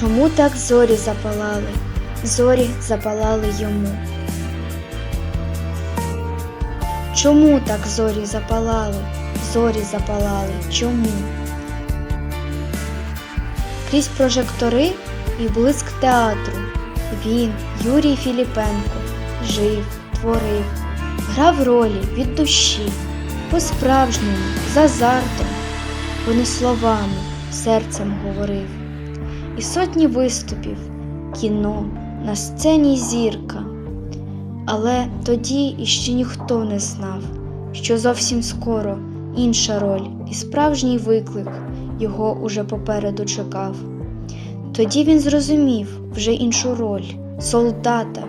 Чому так зорі запалали, зорі запалали йому? Чому так зорі запалали, зорі запалали, чому? Крізь прожектори і блиск театру він, Юрій Філіпенко, жив, творив, грав ролі від душі, по-справжньому, з азартом, бо не словами, серцем говорив. І сотні виступів, кіно, на сцені зірка. Але тоді іще ніхто не знав, що зовсім скоро інша роль і справжній виклик його уже попереду чекав. Тоді він зрозумів вже іншу роль солдата.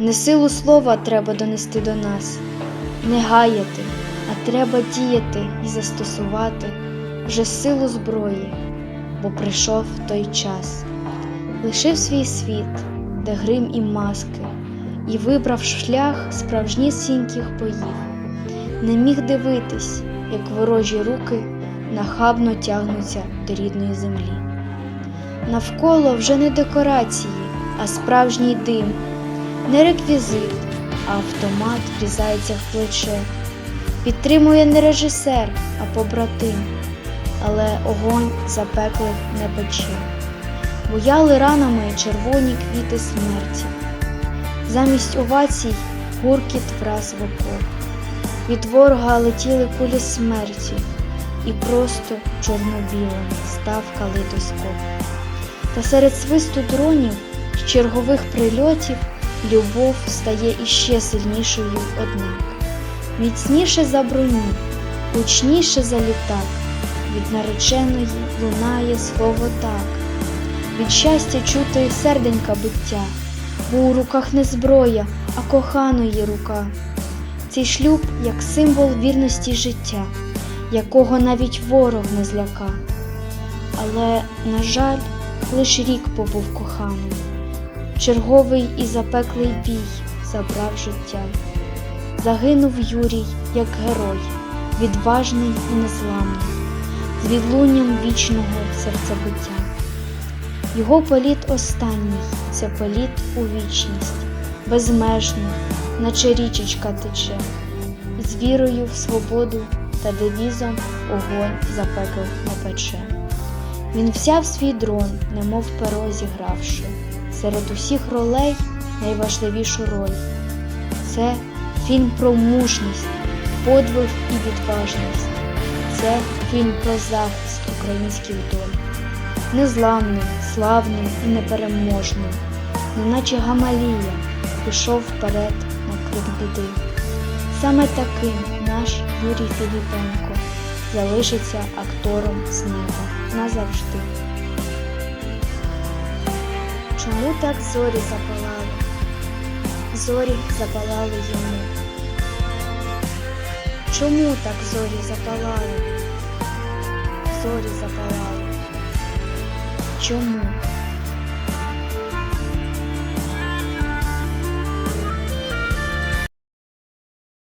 Не силу слова треба донести до нас, не гаяти, а треба діяти і застосувати вже силу зброї, бо прийшов той час. Лишив свій світ, де грим і маски, і вибрав шлях справжнісіньких боїв. Не міг дивитись, як ворожі руки нахабно тягнуться до рідної землі. Навколо вже не декорації, а справжній дим, не реквізит, а автомат врізається в плече. Підтримує не режисер, а побратим, але огонь запеклих не пече. Буяли ранами червоні квіти смерті. Замість овацій гуркіт враз в окоп. Від ворога летіли кулі смерті, і просто чорно-білим став калейдоскоп. Та серед свисту дронів з чергових прильотів любов стає іще сильнішою однак. Міцніше за броню, гучніше за літак, від нареченої лунає слово так, від щастя чути серденька биття, бо у руках не зброя, а коханої рука. Цей шлюб як символ вірності життя, якого навіть ворог не зляка. Але, на жаль, лиш рік побув коханим. Черговий і запеклий бій забрав життя. Загинув Юрій як герой, відважний і незламний, з відлунням вічного серцебиття. Його політ останній це політ у вічність, безмежний, наче річечка тече, з вірою в свободу та девізом огонь запеков не пече. Він взяв свій дрон, немов перо зігравши, серед усіх ролей найважливішу роль. Це фільм про мужність, подвиг і відважність. Це фільм про захист українських доль. Незламним, славним і непереможним, неначе Гамалія пішов вперед на крик біди. Саме таким наш Юрій Філіпенко залишиться актором неба назавжди. Чому так зорі запалали? Зорі запалали йому. Чому так зорі запалали? Зорі запалали. Чому?